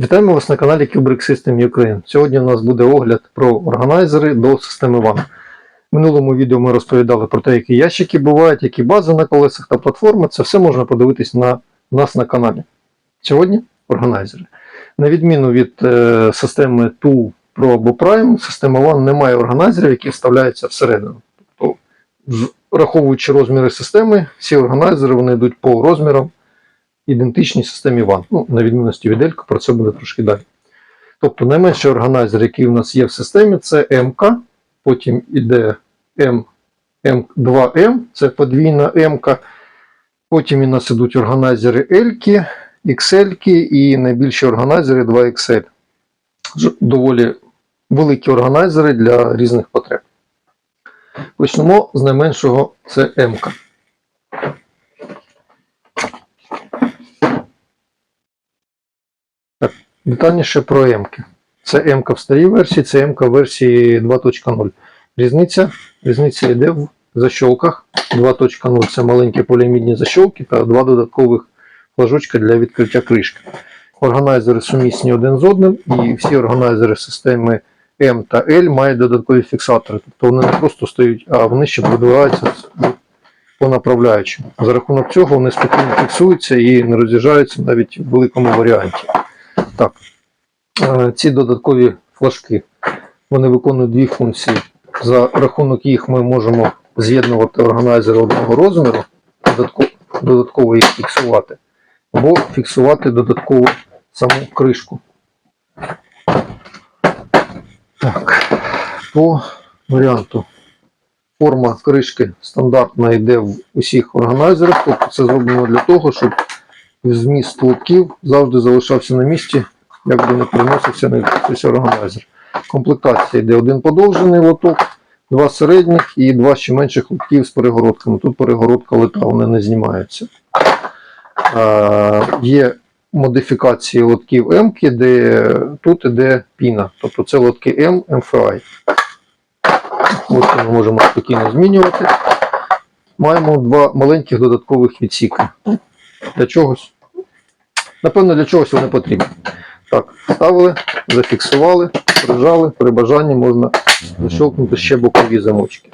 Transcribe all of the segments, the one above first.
Вітаємо вас на каналі Kubrick System Ukraine. Сьогодні у нас буде огляд про органайзери до системи WAN. В минулому відео ми розповідали про те, які ящики бувають, які бази на колесах та платформи. Це все можна подивитись на нас на каналі. Сьогодні органайзери. На відміну від е, системи Tool Pro або Prime, система WAN не має органайзерів, які вставляються всередину. Тобто, враховуючи розміри системи, всі органайзери вони йдуть по розмірам ідентичній системі WAN. Ну, на відмінності від Elko, про це буде трошки далі. Тобто найменший органайзер, який у нас є в системі, це МК, потім іде М, М2М, це подвійна МК. Потім у нас ідуть органайзери L, XL і найбільші органайзери 2XL. Доволі великі органайзери для різних потреб. Почнемо з найменшого це МК. Детальніше про М-ки. Це М-ка в старій версії, це М-ка в версії 2.0. Різниця, різниця йде в защолках. 2.0 це маленькі поліамідні защолки та два додаткових флажочка для відкриття кришки. Органайзери сумісні один з одним, і всі органайзери системи М та L мають додаткові фіксатори. Тобто вони не просто стоять, а вони ще продвигаються по направляючим. За рахунок цього вони спокійно фіксуються і не роз'їжджаються навіть в великому варіанті. Так, е, ці додаткові флажки вони виконують дві функції. За рахунок їх ми можемо з'єднувати органайзери одного розміру, додатково їх фіксувати, або фіксувати додатково саму кришку. Так, по варіанту. Форма кришки стандартна йде в усіх органайзерах, тобто це зроблено для того, щоб зміст лотків завжди залишався на місці, як би не переносився на органайзер. Комплектація йде один подовжений лоток, два середніх і два ще менших лотків з перегородками. Тут перегородка лита, вони не знімаються. Е, є модифікації лотків М, де тут іде піна, тобто це лотки М, MFI. Ось ми можемо спокійно змінювати. Маємо два маленьких додаткових відсіки. Для чогось. Напевно, для чогось вони потрібні. Так, ставили, зафіксували, прижали, при бажанні можна защелкнути ще бокові замочки.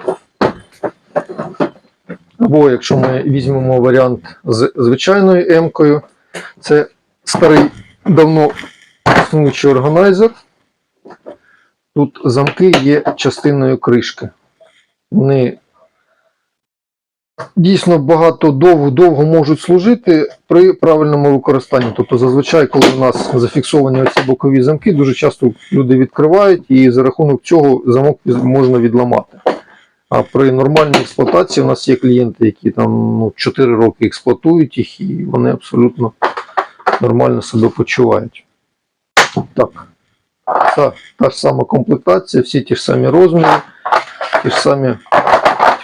Або якщо ми візьмемо варіант з звичайною М-кою, це старий давно існуючий органайзер. Тут замки є частиною кришки. Вони дійсно багато довго довго можуть служити при правильному використанні. Тобто, зазвичай, коли у нас зафіксовані оці бокові замки, дуже часто люди відкривають і за рахунок цього замок можна відламати. А при нормальній експлуатації у нас є клієнти, які там ну, 4 роки експлуатують їх, і вони абсолютно нормально себе почувають. Так. Та, та ж сама комплектація, всі ті ж самі розміри, ті ж самі,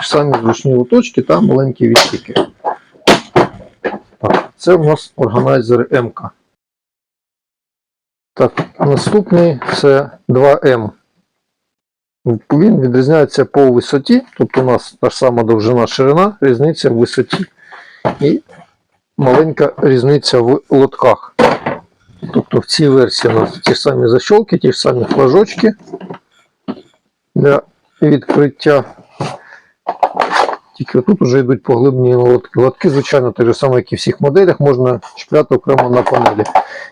самі зручні лоточки та маленькі відсіки. Так, це у нас органайзери МК. Так, наступний це 2М. Він відрізняється по висоті, тобто у нас та ж сама довжина ширина, різниця в висоті. І маленька різниця в лотках. Тобто в цій версії у нас ті ж самі защолки, ті ж самі флажочки для відкриття. Тільки тут вже йдуть поглиблені лотки. Лотки, звичайно, так же саме, як і в всіх моделях, можна чіпляти окремо на панелі.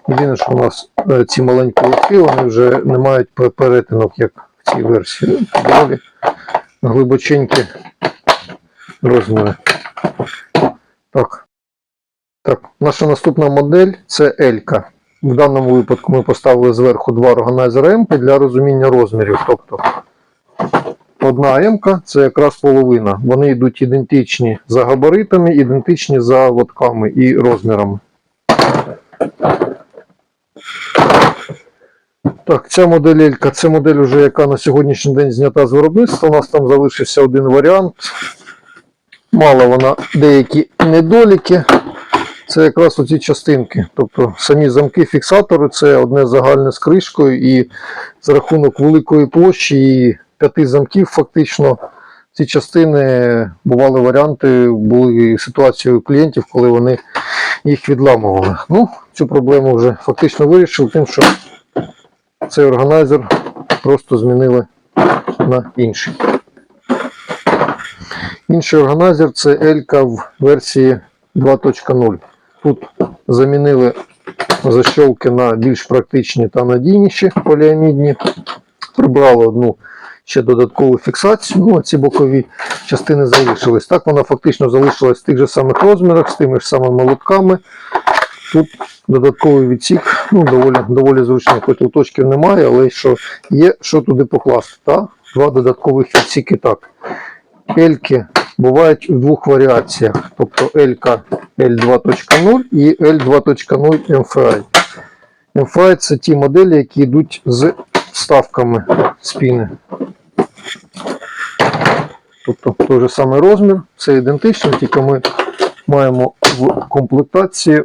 Єдине, що у нас е, ці маленькі лотки вони вже не мають перетинок, як в цій версії. Глибоченькі розміри. Так. Так, наша наступна модель це L. В даному випадку ми поставили зверху два органайзери М для розуміння розмірів. Тобто одна М-ка це якраз половина. Вони йдуть ідентичні за габаритами, ідентичні за лотками і розмірами. Так, ця модель L, це модель, вже, яка на сьогоднішній день знята з виробництва. У нас там залишився один варіант. Мала вона деякі недоліки. Це якраз оці частинки. Тобто самі замки-фіксатори це одне загальне з кришкою, і за рахунок великої площі і п'яти замків, фактично, ці частини бували варіанти, були ситуації у клієнтів, коли вони їх відламували. Ну, цю проблему вже фактично вирішив тим, що цей органайзер просто змінили на інший. Інший органайзер це Елька в версії 2.0. Тут замінили защолки на більш практичні та надійніші поліамідні. Прибрали одну ще додаткову фіксацію. Ну, ці бокові частини залишились. Так вона фактично залишилась в тих же самих розмірах, з тими ж самими лотками. Тут додатковий відсік, ну, доволі, доволі зручний, хоч лоточків немає, але що є, що туди покласти. Та? Два додаткових відсіки так. Ельки бувають в двох варіаціях, тобто Елька L2.0 і L2.0 MFI. MFI це ті моделі, які йдуть з вставками спіни. Тобто той же самий розмір, все ідентично, тільки ми маємо в комплектації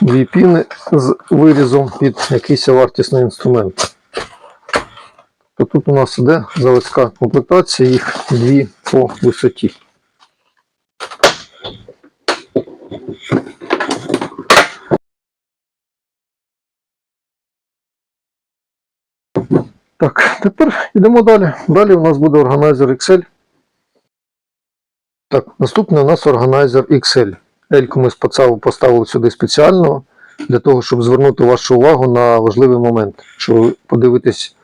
дві піни з вирізом під якийсь вартісний інструмент. Тобто тут у нас іде заводська комплектація, їх дві по висоті. Так, тепер йдемо далі. Далі у нас буде органайзер Excel. Так, наступний у нас органайзер XL. Ельку ми поставили сюди спеціально для того, щоб звернути вашу увагу на важливий момент. Якщо ви подивитесь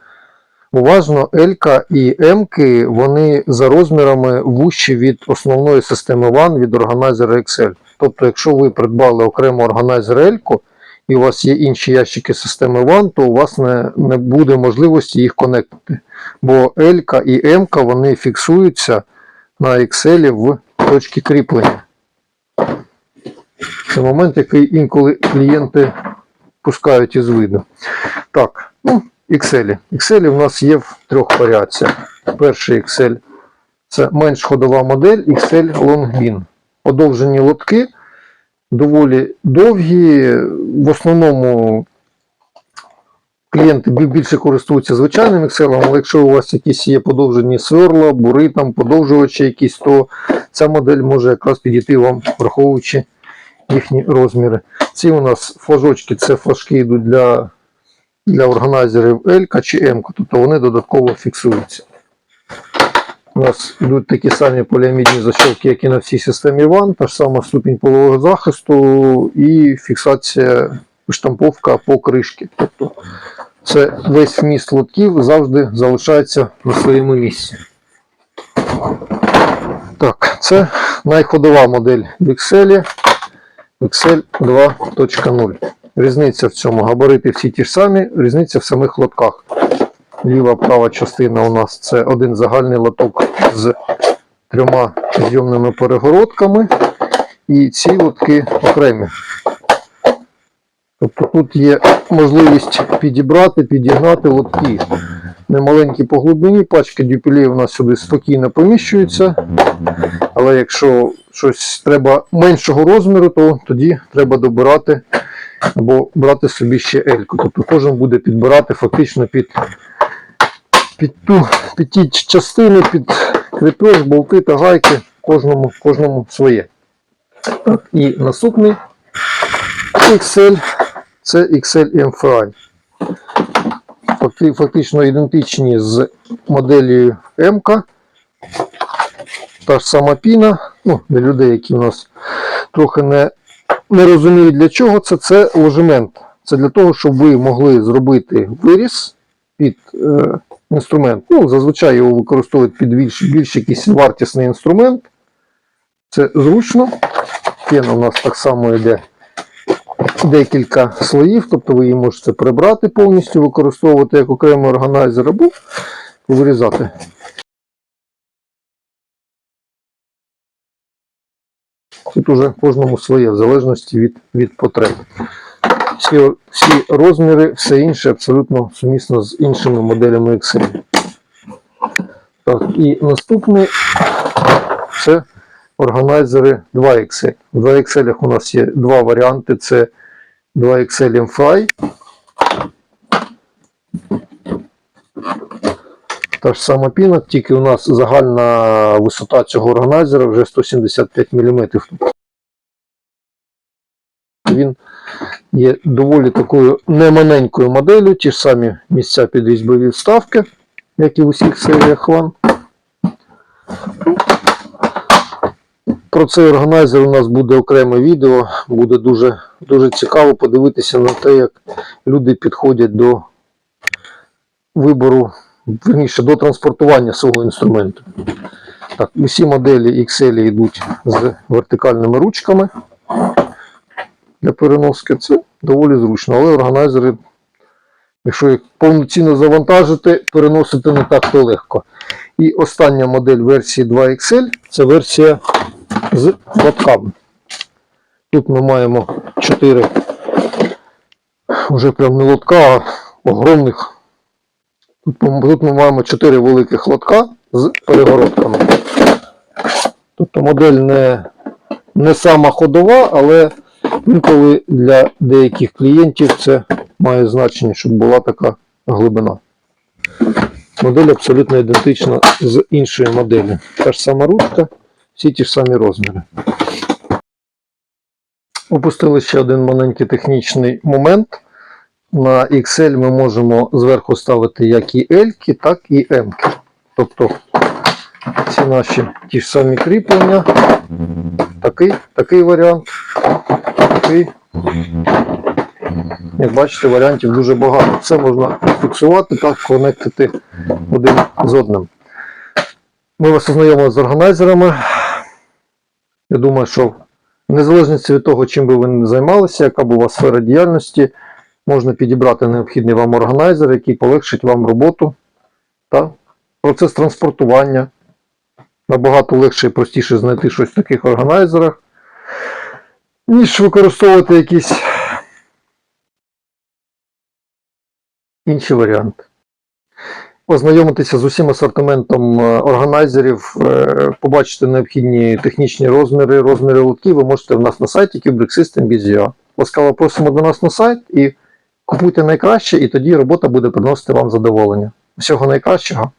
уважно, Елька і М-ки, вони за розмірами вущі від основної системи WAN від органайзера Excel. Тобто, якщо ви придбали окремо органайзер Ельку, і у вас є інші ящики системи WAN, то у вас не, не буде можливості їх конектити. Бо Елька і М-ка вони фіксуються на Excel в точці кріплення. Це момент, який інколи клієнти пускають із виду. Так, ну, Excel. Excel в нас є в трьох варіаціях. Перший Excel це менш ходова модель XL Longbean. Подовжені лотки, доволі довгі. В основному клієнти більше користуються звичайним Excel, але якщо у вас якісь є подовжені сверла, бури, там, подовжувачі якісь, то ця модель може якраз підійти вам, враховуючи їхні розміри. Ці у нас флажочки, це флажки йдуть для, для органайзерів L чи M, тобто вони додатково фіксуються. У нас йдуть такі самі поліамідні защолки, як і на всій системі WAN, та ж сама ступінь полового захисту і фіксація штамповка по кришки. Тобто це весь вміст лотків завжди залишається на своєму місці. Так, це найходова модель в Excel. Excel 2.0. Різниця в цьому. Габарити всі ті ж самі, різниця в самих лотках. Ліва права частина у нас це один загальний лоток з трьома зйомними перегородками. І ці лотки окремі. Тобто тут є можливість підібрати, підігнати лотки. Немаленькі по глибині, пачки дюпелів у нас сюди спокійно поміщуються. Але якщо щось треба меншого розміру, то тоді треба добирати або брати собі ще ельку. Тобто кожен буде підбирати фактично під, під, ту, під ті частини, під крепеж, болти та гайки, кожному, кожному своє. І наступний XL це XL MFI. Факти- Фактично ідентичні з моделлю М. Та ж сама піна, ну, для людей, які у нас трохи не, не розуміють для чого це, це ложемент. Це для того, щоб ви могли зробити виріз під е, інструмент. Ну, зазвичай його використовують під більш, більш якийсь вартісний інструмент. Це зручно. Піна у нас так само йде декілька слоїв, тобто ви її можете прибрати повністю, використовувати як окремий органайзер або вирізати. Тут уже кожному своє, в залежності від, від потреб. Всі, всі розміри, все інше абсолютно сумісно з іншими моделями Excel. Так, і наступний це органайзери 2XL. В 2XL у нас є два варіанти: це 2XL MFI. Та ж сама піна, тільки у нас загальна висота цього органайзера вже 175 мм. він є доволі такою немаленькою моделлю, ті ж самі місця під різьбові вставки, як і в усіх серіях ван. Про цей органайзер у нас буде окреме відео. Буде дуже, дуже цікаво подивитися на те, як люди підходять до вибору, верніше, до транспортування свого інструменту. Так, усі моделі XL йдуть з вертикальними ручками для переноски. Це доволі зручно, але органайзери, якщо їх повноцінно завантажити, переносити не так то легко. І остання модель версії 2XL це версія з лотками. Тут ми маємо 4 вже прям не лотка, а огромних. Тут, ми- маємо 4 великих лотка з перегородками. Тобто модель не, не сама ходова, але інколи для деяких клієнтів це має значення, щоб була така глибина. Модель абсолютно ідентична з іншою моделлю. Та ж сама ручка, всі ті ж самі розміри. Опустили ще один маленький технічний момент. На XL ми можемо зверху ставити як і L, так і M. Тобто ці наші ті ж самі кріплення. Такий, такий варіант. Такий. Як бачите, варіантів дуже багато. Все можна фіксувати так, конектити один з одним. Ми вас ознайомили з органайзерами. Я думаю, що в незалежності від того, чим би ви не займалися, яка б у вас сфера діяльності, можна підібрати необхідний вам органайзер, який полегшить вам роботу та процес транспортування. Набагато легше і простіше знайти щось в таких органайзерах, ніж використовувати якісь інші варіанти. Ознайомитися з усім асортиментом е, органайзерів, е, побачити необхідні технічні розміри, розміри лотків ви можете в нас на сайті kubricksystem.biz.ua. Ласкаво просимо до нас на сайт і купуйте найкраще, і тоді робота буде приносити вам задоволення. Всього найкращого.